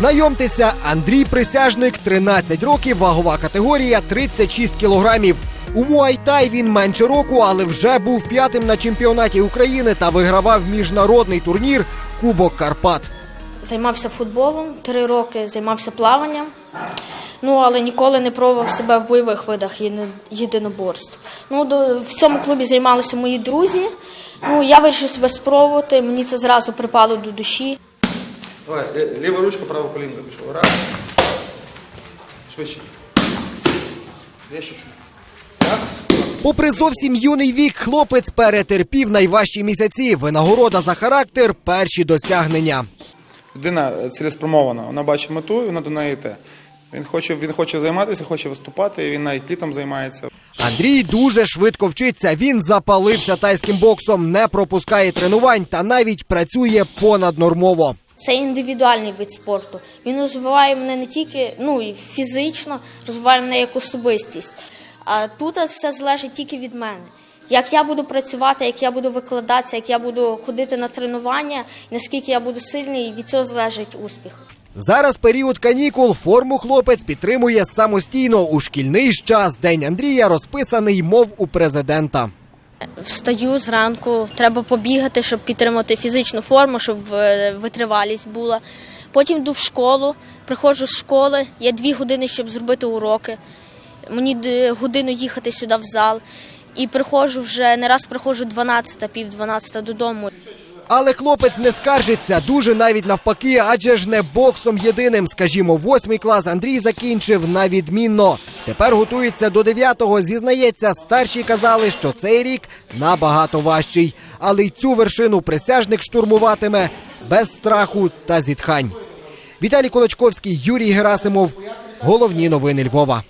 Знайомтеся, Андрій Присяжник, 13 років, вагова категорія 36 кілограмів. У Муайтай він менше року, але вже був п'ятим на чемпіонаті України та вигравав міжнародний турнір Кубок Карпат. Займався футболом, три роки займався плаванням. Ну, але ніколи не пробував себе в бойових видах єдиноборств. Ну, до, в цьому клубі займалися мої друзі. Ну, я вирішив себе спробувати, мені це зразу припало до душі. Давай, лі- ліва ручка, права колінка пішов. Раз. Швидше. Є ще чуть. Раз. Попри зовсім юний вік, хлопець перетерпів найважчі місяці. Винагорода за характер перші досягнення. Людина цілеспрямована, вона бачить мету і вона до неї йде. Він хоче, він хоче займатися, хоче виступати, і він навіть літом займається. Андрій дуже швидко вчиться. Він запалився тайським боксом, не пропускає тренувань та навіть працює понаднормово. Це індивідуальний вид спорту. Він розвиває мене не тільки ну, фізично, розвиває мене як особистість. А тут все залежить тільки від мене. Як я буду працювати, як я буду викладатися, як я буду ходити на тренування, наскільки я буду сильний, від цього залежить успіх. Зараз період канікул. Форму хлопець підтримує самостійно. У шкільний час день Андрія розписаний, мов у президента. Встаю зранку, треба побігати, щоб підтримати фізичну форму, щоб е, витривалість була. Потім йду в школу, приходжу з школи, є дві години, щоб зробити уроки. Мені годину їхати сюди в зал. І приходжу вже не раз приходжу 12, пів 12 додому. Але хлопець не скаржиться, дуже навіть навпаки, адже ж не боксом єдиним. Скажімо, восьмий клас Андрій закінчив на відмінно. Тепер готується до дев'ятого. Зізнається, старші казали, що цей рік набагато важчий. Але й цю вершину присяжник штурмуватиме без страху та зітхань. Віталій Колочковський, Юрій Герасимов. Головні новини Львова.